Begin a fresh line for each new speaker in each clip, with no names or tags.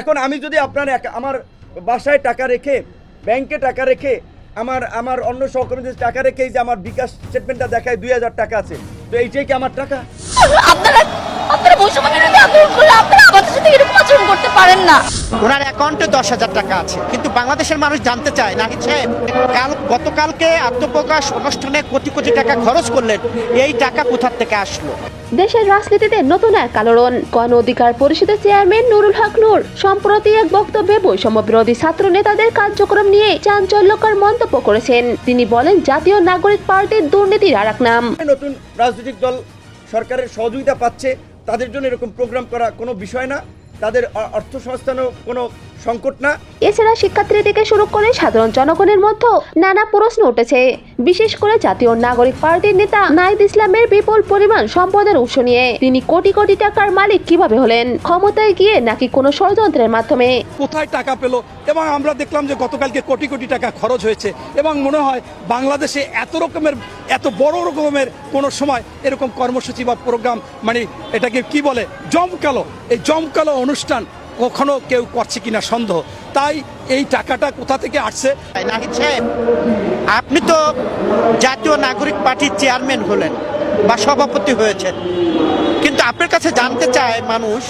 এখন আমি যদি আপনার আমার বাসায় টাকা রেখে, ব্যাংকে টাকা রেখে, আমার আমার অন্য সহকর্মীদের টাকা রেখে যে আমার বিকাশ স্টেটমেন্টটা দেখায় দুই হাজার টাকা আছে, তো এইটাই কি আমার টাকা?
আপনারা আপনারা আপনারা সাথে এরকম আচরণ করতে পারেন না।
ওনার অ্যাকাউন্টে দশ হাজার টাকা আছে। কিন্তু বাংলাদেশের মানুষ জানতে চায় নাহিদ সাহেব কাল গতকালকে আত্মপ্রকাশ অনুষ্ঠানে কোটি কোটি টাকা খরচ করলেন এই টাকা কোথার থেকে আসলো?
দেশের রাজনীতিতে নতুন এক আলোড়ন। গণ অধিকার পরিষদের চেয়ারম্যান নুরুল হক নূর সম্প্রতি এক বক্তব্যে বৈষম্য বিরোধী ছাত্র নেতাদের কার্যক্রম নিয়ে চাঞ্চল্যকর মন্তব্য করেছেন। তিনি বলেন জাতীয় নাগরিক পার্টির দুর্নীতির আর এক নাম।
নতুন রাজনৈতিক দল সরকারের সহযোগিতা পাচ্ছে তাদের জন্য এরকম প্রোগ্রাম করা কোনো বিষয় না। তাদের অর্থ সংস্থানও কোনো সংকট না?
এছাড়া শিক্ষার্থী থেকে শুরু করে সাধারণ জনগণের মধ্যে নানা প্রশ্ন উঠেছে। বিশেষ করে জাতীয় নাগরিক পার্টির নেতা নাইদ ইসলামের বিপুল পরিমাণ সম্পদের উৎস নিয়ে। তিনি কোটি কোটি টাকার মালিক কীভাবে হলেন? ক্ষমতায় গিয়ে নাকি কোনো ষড়যন্ত্রের মাধ্যমে?
কোথায় টাকা পেল? এবং আমরা দেখলাম যে গতকালকে কোটি কোটি টাকা খরচ হয়েছে। এবং মনে হয় বাংলাদেশে এত রকমের এত বড় রকমের কোনো সময় এরকম কর্মসূচি বা প্রোগ্রাম মানে এটাকে কি বলে? জমকালো। এই জমকালো অনুষ্ঠান কখনো কেউ করছে কিনা সন্দেহ। তাই এই টাকাটা কোথা থেকে আসছে?
নাহিদ সাহেব আপনি তো জাতীয় নাগরিক পার্টির চেয়ারম্যান হলেন বা সভাপতি হয়েছেন। কিন্তু আপনার কাছে জানতে চায় মানুষ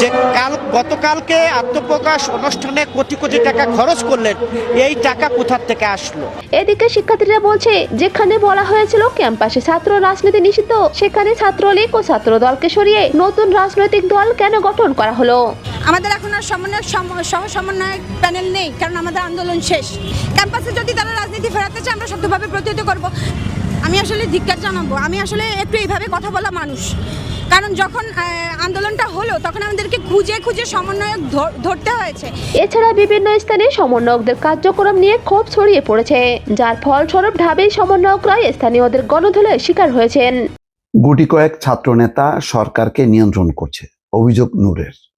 যে কাল গতকালকে আত্মপ্রকাশ অনুষ্ঠানে কোটি কোটি টাকা খরচ করলেন এই টাকা কোথার থেকে আসলো?
এদিকে শিক্ষার্থীরা বলছে যেখানে বলা হয়েছিল ক্যাম্পাসে ছাত্র রাজনীতি নিষিদ্ধ সেখানে ছাত্রলীগ ও ছাত্র দলকে সরিয়ে নতুন রাজনৈতিক দল কেন গঠন করা হলো?
আমাদের এখন আর সমন্বয়ক সম- সহ সমন্বয়ক প্যানেল নেই কারণ আমাদের আন্দোলন শেষ। ক্যাম্পাসে যদি তারা রাজনীতি ফেরাতে চায় আমরা শক্তভাবে প্রতিহত করব। আমি আসলে ধিক্কার জানাব। আমি আসলে একটু এইভাবে কথা বলা মানুষ। কারণ যখন আন্দোলনটা হলো তখন আমাদেরকে খুঁজে খুঁজে সমন্বয়ক ধর- ধরতে হয়েছে।
এছাড়া বিভিন্ন স্থানে সমন্বয়কদের কার্যক্রম নিয়ে ক্ষোভ ছড়িয়ে পড়েছে যার ফলস্বরূপ ঢাবেই সমন্বয়করা স্থানীয়দের গণধুলের শিকার হয়েছেন।
গুটি কয়েক ছাত্রনেতা সরকারকে নিয়ন্ত্রণ করছে অভিযোগ নূরের।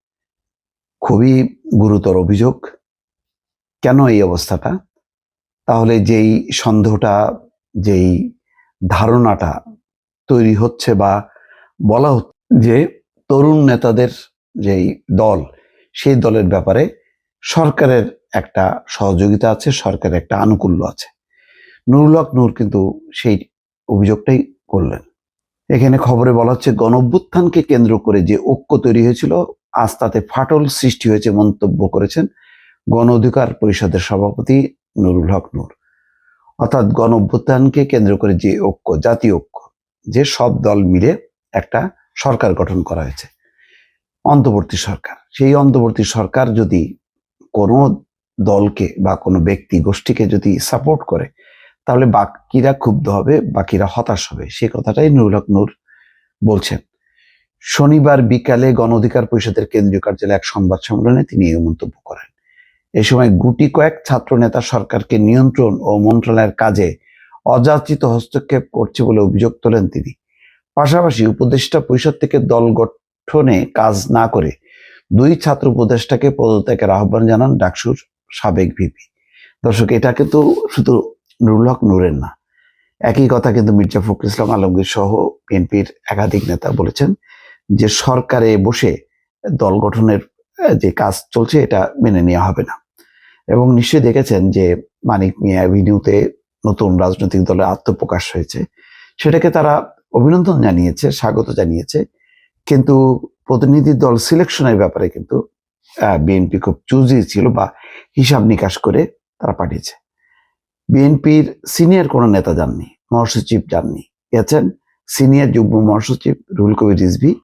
খুবই গুরুতর অভিযোগ। কেন এই অবস্থাটা? তাহলে যেই সন্দেহটা, যেই ধারণাটা তৈরি হচ্ছে বা বলা হচ্ছে যে তরুণ নেতাদের যেই দল, সেই দলের ব্যাপারে সরকারের একটা সহযোগিতা আছে, সরকারের একটা আনুকূল্য আছে। নুরুল হক নূর কিন্তু সেই অভিযোগটাই করলেন। এখানে খবরে বলা হচ্ছে, গণঅভ্যুত্থানকে কেন্দ্র করে যে ঐক্য তৈরি হয়েছিল আজ তাতে ফাটল সৃষ্টি হয়েছে মন্তব্য করেছেন গণ অধিকার পরিষদের সভাপতি নুরুল হক নূর। অর্থাৎ গণ অভ্যুত্থানকে কেন্দ্র করে যে ঐক্য, জাতীয় ঐক্য, যে সব দল মিলে একটা সরকার গঠন করা হয়েছে, অন্তর্বর্তী সরকার। সেই অন্তর্বর্তী সরকার যদি কোনো দলকে বা কোনো ব্যক্তি, গোষ্ঠীকে যদি সাপোর্ট করে, তাহলে বাকিরা ক্ষুব্ধ হবে, বাকিরা হতাশ হবে। সে কথাটাই নুরুল হক নূর বলছেন। শনিবার বিকালে গণ অধিকার পরিষদের কেন্দ্রীয় কার্যালয়ে এক সংবাদ সম্মেলনে তিনি এই মন্তব্য করেন। এই সময় গুটি কয়েক ছাত্র নেতা সরকারকে নিয়ন্ত্রণ ও মন্ত্রণালয়ের কাজে অযাচিত হস্তক্ষেপ করছে বলে অভিযোগ তোলেন তিনি। পাশাপাশি উপদেষ্টা পরিষদ থেকে দল গঠনে কাজ না করে দুই ছাত্র উপদেষ্টাকে পদত্যাগের আহ্বান জানান ডাকসুর সাবেক ভিপি। দর্শক, এটা কিন্তু শুধু নুরুল হক নূরের না। একই কথা কিন্তু মির্জা ফখরুল ইসলাম আলমগীর সহ বিএনপির একাধিক নেতা বলেছেন। যে সরকারে বসে দল গঠনের যে কাজ চলছে এটা মেনে নেওয়া হবে না। এবং নিশ্চয়ই দেখেছেন যে মানিক মিয়া অ্যাভিনিউতে নতুন রাজনৈতিক দলের আত্মপ্রকাশ হয়েছে। সেটাকে তারা অভিনন্দন জানিয়েছে, স্বাগত জানিয়েছে। কিন্তু প্রতিনিধি দল সিলেকশনের ব্যাপারে কিন্তু বিএনপি খুব চুজি ছিল বা হিসাব নিকাশ করে তারা পাঠিয়েছে। বিএনপির সিনিয়র কোনো নেতা যাননি, মহাসচিব যাননি। গেছেন সিনিয়র যুগ্ম মহাসচিব রুহুল কবির রিজভি।